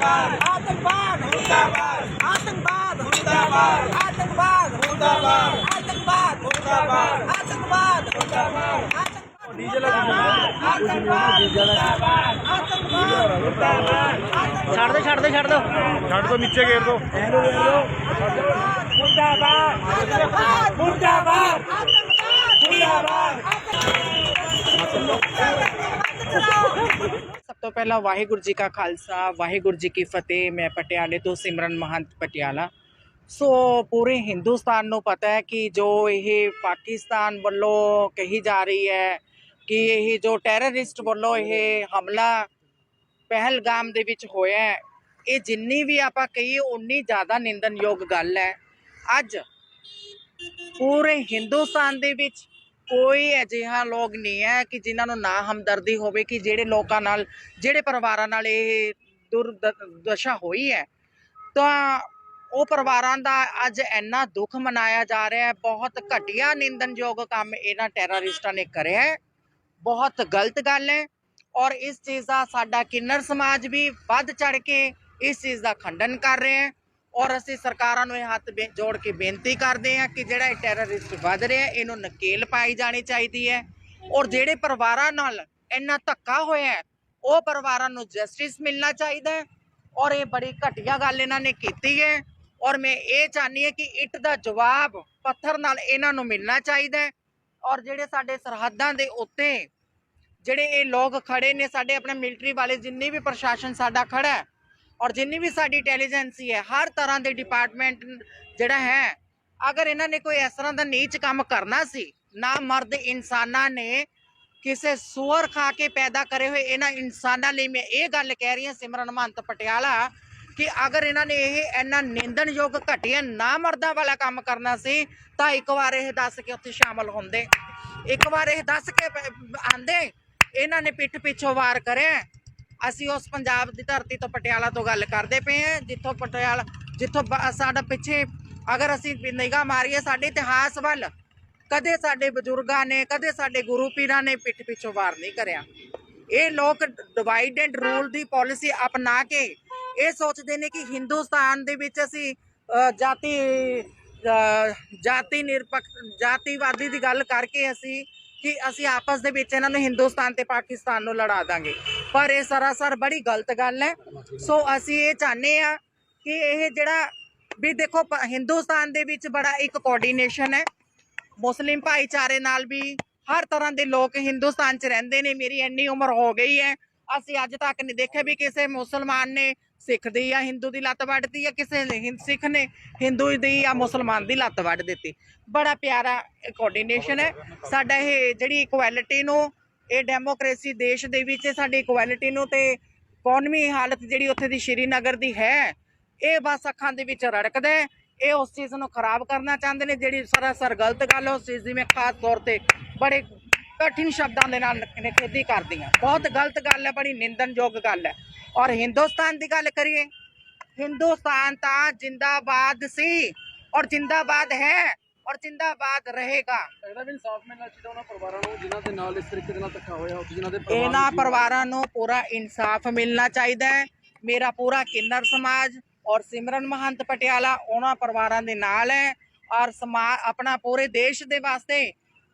आतंकवाद मुर्दाबाद आतंकवाद मुर्दाबाद आतंकवाद मुर्दाबाद आतंकवाद मुर्दाबाद आतंकवाद मुर्दाबाद डीजल आतंकवाद मुर्दाबाद आतंकवाद मुर्दाबाद ਛੱਡ ਦੇ ਛੱਡ ਦੇ ਛੱਡ ਦੋ ਛੱਡ ਦੋ ਨੀਚੇ ਗੇਰ ਦੋ मुर्दाबाद मुर्दाबाद मुर्दाबाद मुर्दाबाद ਸਭ ਤੋਂ ਪਹਿਲਾਂ ਵਾਹਿਗੁਰੂ ਜੀ ਕਾ ਖਾਲਸਾ, ਵਾਹਿਗੁਰੂ ਜੀ ਕੀ ਫਤਿਹ। ਮੈਂ ਪਟਿਆਲੇ ਤੋਂ ਸਿਮਰਨ ਮਹੰਤ ਪਟਿਆਲਾ। ਸੋ ਪੂਰੇ ਹਿੰਦੁਸਤਾਨ ਨੂੰ ਪਤਾ ਹੈ ਕਿ ਜੋ ਇਹ ਪਾਕਿਸਤਾਨ ਵੱਲੋਂ ਕਹੀ ਜਾ ਰਹੀ ਹੈ ਕਿ ਇਹ ਜੋ ਟੈਰਰਿਸਟ ਵੱਲੋਂ ਇਹ ਹਮਲਾ ਪਹਿਲਗਾਮ ਦੇ ਵਿੱਚ ਹੋਇਆ ਹੈ, ਇਹ ਜਿੰਨੀ ਵੀ ਆਪਾਂ ਕਹੀਏ, ਉਨੀ ਜ਼ਿਆਦਾ ਨਿੰਦਨਯੋਗ ਗੱਲ ਹੈ। ਅੱਜ ਪੂਰੇ ਹਿੰਦੁਸਤਾਨ ਦੇ ਵਿੱਚ ਕੋਈ ਅਜਿਹਾ ਲੋਕ ਨਹੀਂ ਹੈ ਕਿ ਜਿਨ੍ਹਾਂ ਨੂੰ ਨਾ ਹਮਦਰਦੀ ਹੋਵੇ ਕਿ ਜਿਹੜੇ ਲੋਕਾਂ ਨਾਲ, ਜਿਹੜੇ ਪਰਿਵਾਰਾਂ ਨਾਲ ਇਹ ਦੁਰਦਸ਼ਾ ਹੋਈ ਹੈ। ਤਾਂ ਉਹ ਪਰਿਵਾਰਾਂ ਦਾ ਅੱਜ ਇੰਨਾ ਦੁੱਖ ਮਨਾਇਆ ਜਾ ਰਿਹਾ ਹੈ, ਬਹੁਤ ਘਟੀਆ ਨਿੰਦਨਯੋਗ ਕੰਮ ਇਹਨਾਂ ਟੈਰਰਿਸਟਾਂ ਨੇ ਕਰਿਆ ਹੈ। ਬਹੁਤ ਗਲਤ ਗੱਲ ਹੈ ਔਰ ਇਸ ਚੀਜ਼ ਦਾ ਸਾਡਾ ਕਿੰਨਰ ਸਮਾਜ ਵੀ ਵੱਧ ਚੜ ਕੇ ਇਸ ਚੀਜ਼ ਦਾ ਖੰਡਨ ਕਰ ਰਿਹਾ ਹੈ। ਔਰ ਅਸੀਂ ਸਰਕਾਰਾਂ ਨੂੰ ਇਹ ਹੱਥ ਜੋੜ ਕੇ ਬੇਨਤੀ ਕਰਦੇ ਹਾਂ ਕਿ ਜਿਹੜਾ ਇਹ ਟੈਰਰਿਸਟ ਵੱਧ ਰਿਹਾ, ਇਹਨੂੰ ਨਕੇਲ ਪਾਈ ਜਾਣੀ ਚਾਹੀਦੀ ਹੈ। ਔਰ ਜਿਹੜੇ ਪਰਿਵਾਰਾਂ ਨਾਲ ਇੰਨਾ ਧੱਕਾ ਹੋਇਆ ਉਹ ਪਰਿਵਾਰਾਂ ਨੂੰ ਜਸਟਿਸ ਮਿਲਣਾ ਚਾਹੀਦਾ ਹੈ। ਔਰ ਇਹ ਬੜੀ ਘਟੀਆ ਗੱਲ ਇਹਨਾਂ ਨੇ ਕੀਤੀ ਹੈ। ਔਰ ਮੈਂ ਇਹ ਚਾਹਨੀ ਹਾਂ ਕਿ ਇੱਟ ਦਾ ਜਵਾਬ ਪੱਥਰ ਨਾਲ ਇਹਨਾਂ ਨੂੰ ਮਿਲਣਾ ਚਾਹੀਦਾ ਹੈ। ਔਰ ਜਿਹੜੇ ਸਾਡੇ ਸਰਹੱਦਾਂ ਦੇ ਉੱਤੇ ਜਿਹੜੇ ਇਹ ਲੋਕ ਖੜੇ ਨੇ, ਸਾਡੇ ਆਪਣੇ ਮਿਲਟਰੀ ਵਾਲੇ ਜਿੰਨੇ ਵੀ ਪ੍ਰਸ਼ਾਸਨ ਸਾਡਾ ਖੜਾ ਹੈ ਔਰ ਜਿੰਨੀ ਵੀ ਸਾਡੀ ਇੰਟੈਲੀਜੈਂਸੀ ਹੈ ਹਰ ਤਰ੍ਹਾਂ ਦੇ ਡਿਪਾਰਟਮੈਂਟ ਜਿਹੜਾ ਹੈ, ਅਗਰ ਇਹਨਾਂ ਨੇ ਕੋਈ ਇਸ ਤਰ੍ਹਾਂ ਦਾ ਨੀਚ ਕੰਮ ਕਰਨਾ ਸੀ, ਨਾ ਮਰਦ ਇਨਸਾਨਾਂ ਨੇ ਕਿਸੇ ਸੂਅਰ ਖਾ ਕੇ ਪੈਦਾ ਕਰੇ ਹੋਏ ਇਹਨਾਂ ਇਨਸਾਨਾਂ ਲਈ ਮੈਂ ਇਹ ਗੱਲ ਕਹਿ ਰਹੀ ਹਾਂ, ਸਿਮਰਨ ਮਹੰਤ ਪਟਿਆਲਾ, ਕਿ ਅਗਰ ਇਹਨਾਂ ਨੇ ਇਹ ਇੰਨਾ ਨਿੰਦਣਯੋਗ ਘਟੀਆ ਨਾ ਮਰਦਾਂ ਵਾਲਾ ਕੰਮ ਕਰਨਾ ਸੀ, ਤਾਂ ਇੱਕ ਵਾਰ ਇਹ ਦੱਸ ਕੇ ਉੱਥੇ ਸ਼ਾਮਲ ਹੁੰਦੇ। ਇੱਕ ਵਾਰ ਇਹ ਦੱਸ ਕੇ ਪ- ਆਂਦੇ, ਇਹਨਾਂ ਨੇ ਪਿੱਠ ਪਿੱਛੋਂ ਵਾਰ ਕਰਿਆ। ਅਸੀਂ ਉਸ ਪੰਜਾਬ ਦੀ ਧਰਤੀ ਤੋਂ ਪਟਿਆਲਾ ਤੋਂ ਗੱਲ ਕਰਦੇ ਪਏ ਹਾਂ, ਜਿੱਥੋਂ ਪਟਿਆਲਾ, ਜਿੱਥੋਂ ਬ- ਸਾਡਾ ਪਿੱਛੇ, ਅਗਰ ਅਸੀਂ ਨਿਗਾਹ ਮਾਰੀਏ, ਸਾਡੇ ਇਤਿਹਾਸ ਵੱਲ, ਕਦੇ ਸਾਡੇ ਬਜ਼ੁਰਗਾਂ ਨੇ, ਕਦੇ ਸਾਡੇ ਗੁਰੂ ਪੀਰਾਂ ਨੇ ਪਿੱਠ ਪਿੱਛੋਂ ਵਾਰ ਨਹੀਂ ਕਰਿਆ। ਇਹ ਲੋਕ ਡਿਵਾਈਡ ਐਂਡ ਰੂਲ ਦੀ ਪਾਲਿਸੀ ਅਪਣਾ ਕੇ, ਇਹ ਸੋਚਦੇ ਨੇ ਕਿ ਹਿੰਦੁਸਤਾਨ ਦੇ ਵਿੱਚ ਅਸੀਂ ਜਾਤੀ ਜਾਤੀ ਨਿਰਪੱਖ, ਜਾਤੀਵਾਦੀ ਦੀ ਗੱਲ ਕਰਕੇ ਅਸੀਂ, ਕਿ ਅਸੀਂ ਆਪਸ ਦੇ ਵਿੱਚ ਇਹਨਾਂ ਨੂੰ ਹਿੰਦੁਸਤਾਨ ਤੇ ਪਾਕਿਸਤਾਨ ਨੂੰ ਲੜਾ ਦਾਂਗੇ। ਪਰ ਇਹ ਸਰਾਸਰ ਬੜੀ ਗਲਤ ਗੱਲ ਹੈ। ਸੋ ਅਸੀਂ ਇਹ ਚਾਹੁੰਦੇ ਆ ਕਿ ਇਹ ਜਿਹੜਾ ਵੀ ਦੇਖੋ ਹਿੰਦੁਸਤਾਨ ਦੇ ਵਿੱਚ ਬੜਾ ਇੱਕ ਕੋਆਰਡੀਨੇਸ਼ਨ ਹੈ। ਮੁਸਲਿਮ ਭਾਈਚਾਰੇ ਨਾਲ ਵੀ ਹਰ ਤਰ੍ਹਾਂ ਦੇ ਲੋਕ ਹਿੰਦੁਸਤਾਨ 'ਚ ਰਹਿੰਦੇ ਨੇ। ਮੇਰੀ ਇੰਨੀ ਉਮਰ ਹੋ ਗਈ ਹੈ। ਅਸੀਂ ਅੱਜ ਤੱਕ ਨਹੀਂ ਦੇਖਿਆ ਵੀ ਕਿਸੇ ਮੁਸਲਮਾਨ ਨੇ ਸਿੱਖ ਦੀ ਜਾਂ ਹਿੰਦੂ ਦੀ ਲੱਤ ਵੱਢਦੀ ਜਾਂ ਕਿਸੇ ਹਿੰ- ਸਿੱਖ ਨੇ ਹਿੰਦੂ ਦੀ ਜਾਂ ਮੁਸਲਮਾਨ ਦੀ ਲੱਤ ਵੱਢ ਦਿੱਤੀ। ਬੜਾ ਪਿਆਰਾ ਕੋਆਰਡੀਨੇਸ਼ਨ ਹੈ। ਸਾਡਾ ਇਹ ਜਿਹੜੀ ਇਕੁਐਲਿਟੀ ਨੂੰ ਇਹ ਡੈਮੋਕ੍ਰੇਸੀ ਦੇਸ਼ ਦੇ ਵਿੱਚ ਸਾਡੀ ਇਕੁਐਲਿਟੀ ਨੂੰ ਤੇ ਇਕਨੋਮੀ ਹਾਲਤ ਜਿਹੜੀ ਉੱਥੇ ਦੀ ਸ਼੍ਰੀਨਗਰ ਦੀ ਹੈ, ਇਹ ਬਸ ਅੱਖਾਂ ਦੇ ਵਿੱਚ ਰੜਕਦਾ ਹੈ। ਇਹ ਉਸ ਚੀਜ਼ ਨੂੰ ਖਰਾਬ ਕਰਨਾ ਚਾਹੁੰਦੇ ਨੇ, ਜਿਹੜੀ ਸਰਾਸਰ ਗਲਤ ਗੱਲ ਹੈ, ਉਸ ਚੀਜ਼ ਦੀ ਮੈਂ ਖਾਸ ਤੌਰ ਤੇ ਬੜੇ ਕਠਿਨ ਸ਼ਬਦਾਂ ਦੇ ਨਾਲ ਨਿਖੇਧੀ ਕਰਦੀ ਹਾਂ। ਬਹੁਤ ਗਲਤ ਗੱਲ ਹੈ, ਬੜੀ ਨਿੰਦਨਯੋਗ ਗੱਲ ਹੈ। ਔਰ ਹਿੰਦੁਸਤਾਨ ਦੀ ਗੱਲ ਕਰੀਏ, ਹਿੰਦੁਸਤਾਨ ਤਾਂ ਜਿੰਦਾਬਾਦ ਸੀ ਔਰ ਜਿੰਦਾਬਾਦ ਹੈ। ਔਰ ਜਿੰਦਾਬਾਦ ਰਹੇਗਾ। ਇਹਦਾ ਵੀ ਇਨਸਾਫ ਮਿਲਣਾ ਚਾਹੀਦਾ ਉਹਨਾਂ ਪਰਿਵਾਰਾਂ ਨੂੰ ਜਿਨ੍ਹਾਂ ਦੇ ਨਾਲ ਇਸ ਤਰੀਕੇ ਦੇ ਨਾਲ ਧੱਕਾ ਹੋਇਆ ਜਿਨ੍ਹਾਂ ਦੇ ਪਰਿਵਾਰ ਇਹਨਾਂ ਪਰਿਵਾਰਾਂ ਨੂੰ ਪੂਰਾ ਇਨਸਾਫ ਮਿਲਣਾ ਚਾਹੀਦਾ ਹੈ। ਮੇਰਾ ਪੂਰਾ ਕਿੰਨਰ ਸਮਾਜ ਔਰ ਸਿਮਰਨ ਮਹੰਤ ਪਟਿਆਲਾ ਉਹਨਾਂ ਪਰਿਵਾਰਾਂ ਦੇ ਨਾਲ ਹੈ ਔਰ ਸਮਾ ਆਪਣਾ ਪੂਰੇ ਦੇਸ਼ ਦੇ ਵਾਸਤੇ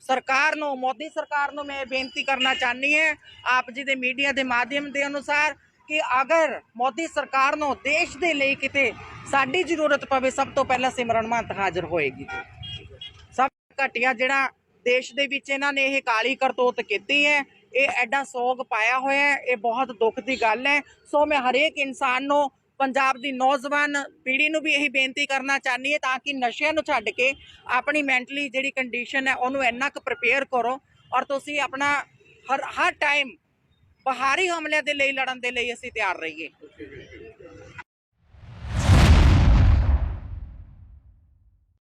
ਸਰਕਾਰ ਨੂੰ ਮੋਦੀ ਸਰਕਾਰ ਨੂੰ ਮੈਂ ਬੇਨਤੀ ਕਰਨਾ ਚਾਹਨੀ ਹੈ ਆਪ ਜੀ ਦੇ ਮੀਡੀਆ ਦੇ ਮਾਧਿਅਮ ਦੇ ਅਨੁਸਾਰ ਕਿ ਅਗਰ ਮੋਦੀ ਸਰਕਾਰ ਨੂੰ ਦੇਸ਼ ਦੇ ਲਈ ਕਿਤੇ ਸਾਡੀ ਜ਼ਰੂਰਤ ਪਵੇ ਸਭ ਤੋਂ ਪਹਿਲਾਂ ਸਿਮਰਨ ਮਹੰਤ ਹਾਜ਼ਰ ਹੋਏਗੀ। ਘਟੀਆ ਜਿਹੜਾ ਦੇਸ਼ ਦੇ ਵਿੱਚ ਇਹਨਾਂ ਨੇ ਇਹ ਕਾਲੀ ਕਰਤੂਤ ਕੀਤੀ ਹੈ, ਇਹ ਐਡਾ ਸੋਗ ਪਾਇਆ ਹੋਇਆ ਹੈ, ਇਹ ਬਹੁਤ ਦੁੱਖ ਦੀ ਗੱਲ ਹੈ। ਸੋ ਮੈਂ ਹਰੇਕ ਇਨਸਾਨ ਨੂੰ, ਪੰਜਾਬ ਦੀ ਨੌਜਵਾਨ ਪੀੜ੍ਹੀ ਨੂੰ ਵੀ ਇਹੀ ਬੇਨਤੀ ਕਰਨਾ ਚਾਹਨੀ ਹੈ ਤਾਂ ਕਿ ਨਸ਼ਿਆਂ ਨੂੰ ਛੱਡ ਕੇ ਆਪਣੀ ਮੈਂਟਲੀ ਜਿਹੜੀ ਕੰਡੀਸ਼ਨ ਹੈ, ਉਹਨੂੰ ਇੰਨਾ ਕੁ ਪ੍ਰਪੇਅਰ ਕਰੋ ਔਰ ਤੁਸੀਂ ਆਪਣਾ ਹਰ ਹਰ ਟਾਈਮ ਬਾਹਰੀ ਹਮਲਿਆਂ ਦੇ ਲਈ, ਲੜਨ ਦੇ ਲਈ ਅਸੀਂ ਤਿਆਰ ਰਹੀਏ।